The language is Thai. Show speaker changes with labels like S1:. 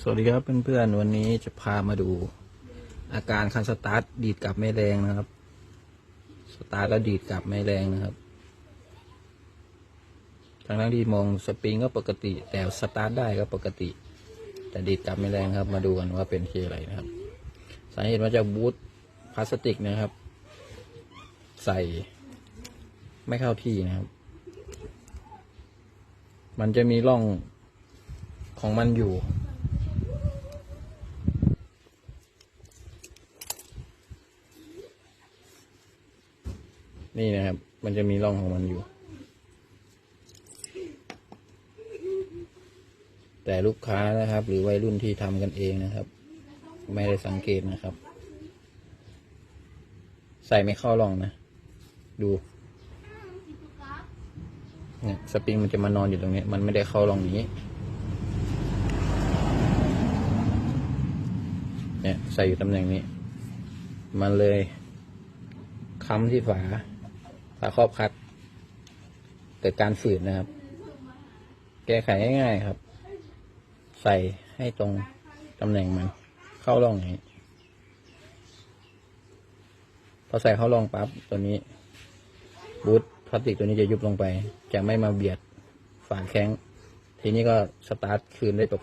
S1: สวัสดีครับเพื่อนๆวันนี้จะพามาดู อาการคันสตาร์ทดีดกลับไม่แรงนะครับ สตาร์ทแล้วดีดกลับไม่แรงนะครับทั้งทั้งๆที่มองสปริงก็ปกติ แต่สตาร์ทได้ก็ปกติ แต่ดีดกลับไม่แรงครับ มาดูกันว่าเป็นที่อะไรนะครับ สาเหตุมาจากบูทพลาสติกนะครับ ใส่ไม่เข้าที่นะครับ มันจะมีร่องของมันอยู่ นี่นะครับ มันจะมีร่องของมันอยู่ แต่ลูกค้านะครับ หรือวัยรุ่นที่ทำกันเองนะครับ ไม่ได้สังเกตนะครับ ใส่ไม่เข้าร่องนะ ดูเนี่ยสปริงมันจะมานอนอยู่ตรงนี้มันไม่ได้เข้าร่องนี้ เนี่ยใส่อยู่ตำแหน่งนี้ มันเลยค้ำที่ฝา ฝาครอบคัดเกิดการฝืดนะครับ แก้ไขง่ายๆครับ ใส่ให้ตรงตำแหน่งมัน เข้าร่องอย่างนี้พอใส่เข้าร่องปั๊บตัวนี้ บูทพลาสติกตัวนี้จะยุบลงไป จะไม่มาเบียดฝาแข้ง ทีนี้ก็สตาร์ทคืนได้ปกติ